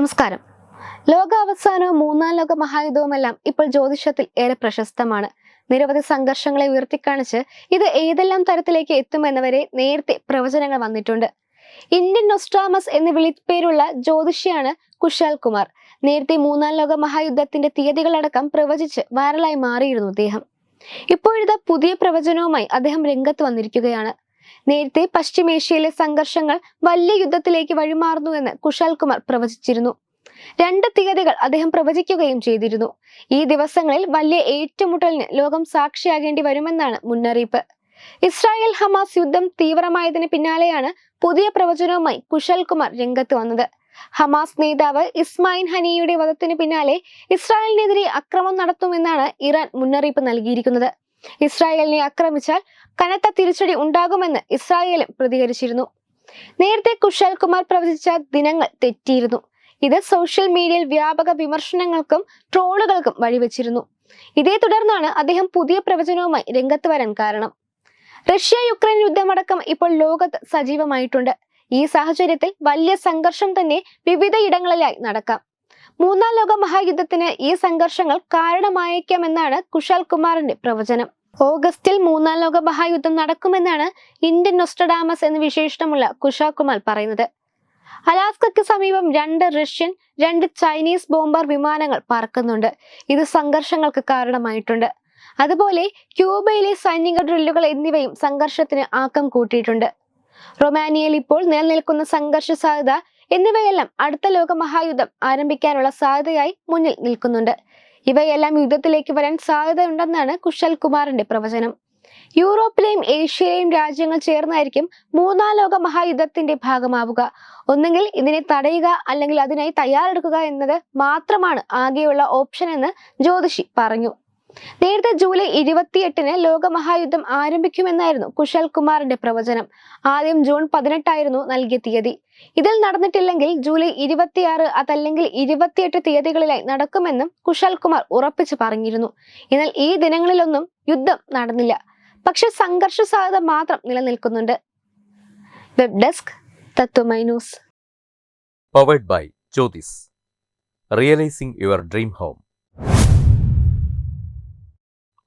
നമസ്കാരം. ലോകാവസാനവും മൂന്നാം ലോക മഹായുദ്ധവുമെല്ലാം ഇപ്പോൾ ജ്യോതിഷത്തിൽ ഏറെ പ്രശസ്തമാണ്. നിരവധി സംഘർഷങ്ങളെ ഉയർത്തിക്കാണിച്ച് ഇത് ഏതെല്ലാം തരത്തിലേക്ക് എത്തുമെന്നവരെ നേരത്തെ പ്രവചനങ്ങൾ വന്നിട്ടുണ്ട്. ഇന്ത്യൻ നൊസ്ട്രാമസ് എന്ന് വിളിപ്പേരുള്ള ജ്യോതിഷിയാണ് കുശാൽ കുമാർ. നേരത്തെ മൂന്നാം ലോക മഹായുദ്ധത്തിന്റെ തീയതികളടക്കം പ്രവചിച്ച് വൈറലായി മാറിയിരുന്നു അദ്ദേഹം. ഇപ്പോഴത്തെ പുതിയ പ്രവചനവുമായി അദ്ദേഹം രംഗത്ത് വന്നിരിക്കുകയാണ്. നേരത്തെ പശ്ചിമേഷ്യയിലെ സംഘർഷങ്ങൾ വലിയ യുദ്ധത്തിലേക്ക് വഴിമാറുന്നുവെന്ന് കുശാൽ കുമാർ പ്രവചിച്ചിരുന്നു. രണ്ട് തീയതികൾ അദ്ദേഹം പ്രവചിക്കുകയും ചെയ്തിരുന്നു. ഈ ദിവസങ്ങളിൽ വലിയ ഏറ്റുമുട്ടലിന് ലോകം സാക്ഷിയാകേണ്ടി വരുമെന്നാണ് മുന്നറിയിപ്പ്. ഇസ്രായേൽ ഹമാസ് യുദ്ധം തീവ്രമായതിന് പിന്നാലെയാണ് പുതിയ പ്രവചനവുമായി കുശൽ കുമാർ രംഗത്ത് വന്നത്. ഹമാസ് നേതാവ് ഇസ്മായിൽ ഹനിയുടെ വധത്തിന് പിന്നാലെ ഇസ്രായേലിനെതിരെ അക്രമം നടത്തുമെന്നാണ് ഇറാൻ മുന്നറിയിപ്പ് നൽകിയിരിക്കുന്നത്. ഇസ്രായേലിനെ ആക്രമിച്ചാൽ കനത്ത തിരിച്ചടി ഉണ്ടാകുമെന്ന് ഇസ്രായേലും പ്രതികരിച്ചിരുന്നു. നേരത്തെ കുശാൽ കുമാർ പ്രവചിച്ച ദിനങ്ങൾ തെറ്റിയിരുന്നു. ഇത് സോഷ്യൽ മീഡിയയിൽ വ്യാപക വിമർശനങ്ങൾക്കും ട്രോളുകൾക്കും വഴിവെച്ചിരുന്നു. ഇതേ തുടർന്നാണ് അദ്ദേഹം പുതിയ പ്രവചനവുമായി രംഗത്ത് വരാൻ കാരണം. റഷ്യ യുക്രൈൻ യുദ്ധമടക്കം ഇപ്പോൾ ലോകത്ത് സജീവമായിട്ടുണ്ട്. ഈ സാഹചര്യത്തിൽ വലിയ സംഘർഷം തന്നെ വിവിധ ഇടങ്ങളിലായി നടക്കാം. മൂന്നാം ലോക മഹായുദ്ധത്തിന് ഈ സംഘർഷങ്ങൾ കാരണമായേക്കാമെന്നാണ് കുശാൽ കുമാറിന്റെ പ്രവചനം. ഓഗസ്റ്റിൽ മൂന്നാം ലോക മഹായുദ്ധം നടക്കുമെന്നാണ് ഇന്ത്യൻ നൊസ്റ്റഡാമസ് എന്ന് വിശേഷണമുള്ള കുശാൽ കുമാർ പറയുന്നത്. അലാസ്കയ്ക്ക് സമീപം രണ്ട് റഷ്യൻ രണ്ട് ചൈനീസ് ബോംബർ വിമാനങ്ങൾ പറക്കുന്നുണ്ട്. ഇത് സംഘർഷങ്ങൾക്ക് കാരണമായിട്ടുണ്ട്. അതുപോലെ ക്യൂബയിലെ സൈനിക ഡ്രില്ലുകൾ എന്നിവയും സംഘർഷത്തിന് ആക്കം കൂട്ടിയിട്ടുണ്ട്. റൊമാനിയയിൽ ഇപ്പോൾ നിലനിൽക്കുന്ന സംഘർഷ സാധ്യത എന്നിവയെല്ലാം അടുത്ത ലോക മഹായുദ്ധം ആരംഭിക്കാനുള്ള സാധ്യതയായി മുന്നിൽ നിൽക്കുന്നുണ്ട്. ഇവയെല്ലാം യുദ്ധത്തിലേക്ക് വരാൻ സാധ്യതയുണ്ടെന്നാണ് കുശൽ കുമാറിന്റെ പ്രവചനം. യൂറോപ്പിലെയും ഏഷ്യയിലെയും രാജ്യങ്ങൾ ചേർന്നായിരിക്കും മൂന്നാം ലോക മഹായുദ്ധത്തിന്റെ ഭാഗമാവുക. ഒന്നുകിൽ ഇതിനെ തടയുക അല്ലെങ്കിൽ അതിനായി തയ്യാറെടുക്കുക എന്നത് മാത്രമാണ് ആകെയുള്ള ഓപ്ഷൻ എന്ന് ജ്യോതിഷി പറഞ്ഞു. നേരത്തെ ജൂലൈ ഇരുപത്തിയെട്ടിന് ലോകമഹായുദ്ധം ആരംഭിക്കുമെന്നായിരുന്നു കുശൽ കുമാറിന്റെ പ്രവചനം. ആദ്യം ജൂൺ പതിനെട്ടായിരുന്നു നൽകിയ തീയതി. ഇതിൽ നടന്നിട്ടില്ലെങ്കിൽ ജൂലൈ ഇരുപത്തിയാറ് അതല്ലെങ്കിൽ ഇരുപത്തിയെട്ട് തീയതികളിലായി നടക്കുമെന്നും കുശൽ കുമാർ ഉറപ്പിച്ചു പറഞ്ഞിരുന്നു. എന്നാൽ ഈ ദിനങ്ങളിലൊന്നും യുദ്ധം നടന്നില്ല. പക്ഷെ സംഘർഷ സാധ്യത മാത്രം നിലനിൽക്കുന്നുണ്ട്. Web desk Tatvamayi news. Powered by Jyothis realising your dream home